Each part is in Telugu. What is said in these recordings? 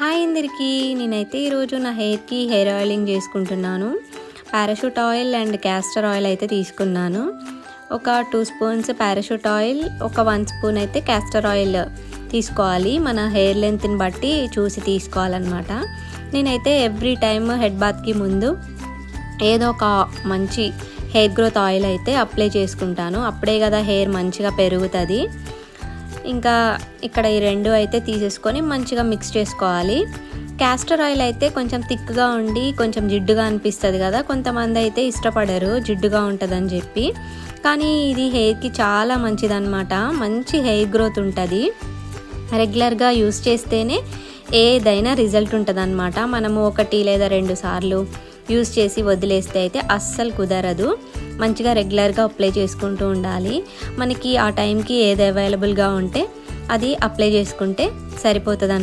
హాయ్ అందరికీ. నేనైతే ఈరోజు నా హెయిర్కి హెయిర్ ఆయిలింగ్ చేసుకుంటున్నాను. Parachute oil and castor oil అయితే తీసుకున్నాను. ఒక టూ స్పూన్స్ పారాషూట్ ఆయిల్ ఒక వన్ స్పూన్ అయితే క్యాస్టర్ ఆయిల్ తీసుకోవాలి. మన హెయిర్ లెంత్ని బట్టి చూసి తీసుకోవాలన్నమాట. నేనైతే ఎవ్రీ టైమ్ హెడ్ బాత్కి ముందు ఏదో ఒక మంచి హెయిర్ గ్రోత్ ఆయిల్ అయితే అప్లై చేసుకుంటాను. అప్పుడే కదా హెయిర్ మంచిగా పెరుగుతుంది. ఇంకా ఇక్కడ ఈ రెండు అయితే తీసేసుకొని మంచిగా మిక్స్ చేసుకోవాలి. క్యాస్టర్ ఆయిల్ అయితే కొంచెం థిక్గా ఉండి కొంచెం జిడ్డుగా అనిపిస్తుంది కదా. కొంతమంది అయితే ఇష్టపడరు జిడ్డుగా ఉంటుందని చెప్పి. కానీ ఇది హెయిర్కి చాలా మంచిదన్నమాట. మంచి హెయిర్ గ్రోత్ ఉంటుంది. రెగ్యులర్గా యూస్ చేస్తేనే ఏదైనా రిజల్ట్ ఉంటుందన్నమాట. మనము ఒకటి లేదా రెండు సార్లు యూస్ చేసి వదిలేస్తే అయితే అస్సలు కుదరదు. మంచిగా రెగ్యులర్గా అప్లై చేసుకుంటూ ఉండాలి. మనకి ఆ టైంకి ఏది అవైలబుల్గా ఉంటే అది అప్లై చేసుకుంటే సరిపోతుంది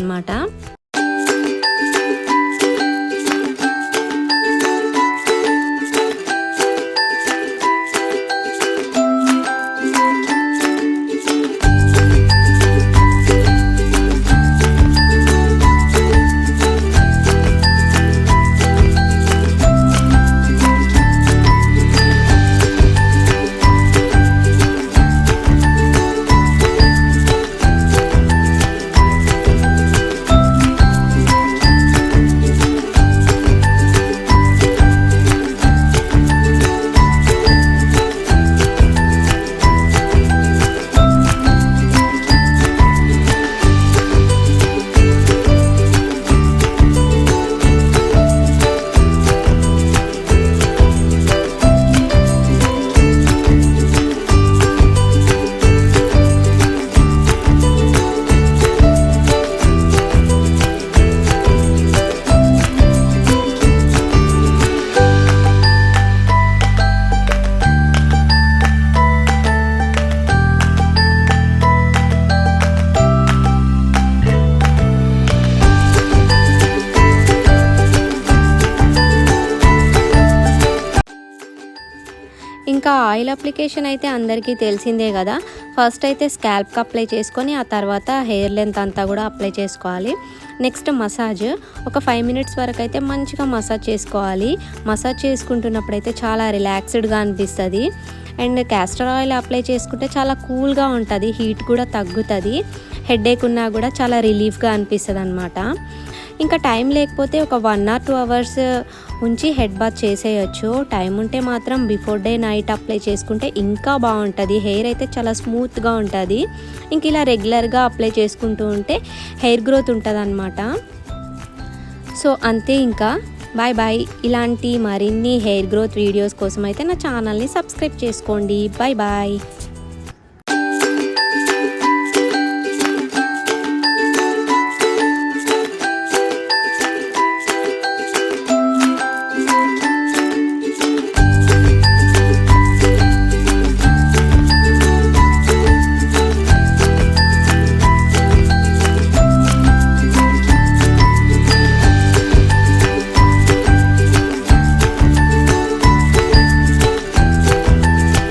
ఇంకా ఆయిల్ అప్లికేషన్ అయితే అందరికీ తెలిసిందే కదా. ఫస్ట్ అయితే స్కాల్ప్కి అప్లై చేసుకొని ఆ తర్వాత హెయిర్ లెంత్ అంతా కూడా అప్లై చేసుకోవాలి. Next massage. ఒక ఫైవ్ మినిట్స్ వరకు అయితే మంచిగా మసాజ్ చేసుకోవాలి. మసాజ్ చేసుకుంటున్నప్పుడు అయితే చాలా రిలాక్స్డ్గా అనిపిస్తుంది. అండ్ క్యాస్టర్ ఆయిల్ అప్లై చేసుకుంటే చాలా కూల్గా ఉంటుంది. హీట్ కూడా తగ్గుతుంది. హెడేక్ ఉన్నా కూడా చాలా రిలీఫ్గా అనిపిస్తుంది అనమాట ఇంకా టైం లేకపోతే ఒక వన్ ఆర్ టూ అవర్స్ ఉంచి హెడ్ బాత్ చేసేయచ్చు. టైం ఉంటే మాత్రం బిఫోర్ డే నైట్ అప్లై చేసుకుంటే ఇంకా బాగుంటుంది. హెయిర్ అయితే చాలా స్మూత్గా ఉంటుంది. ఇంక ఇలా రెగ్యులర్గా అప్లై చేసుకుంటూ ఉంటే హెయిర్ గ్రోత్ ఉంటుంది అనమాట సో అంతే ఇంకా. బాయ్ బాయ్ ఇలాంటి మరిన్ని హెయిర్ గ్రోత్ వీడియోస్ కోసం అయితే నా ఛానల్ని సబ్స్క్రైబ్ చేసుకోండి. Bye bye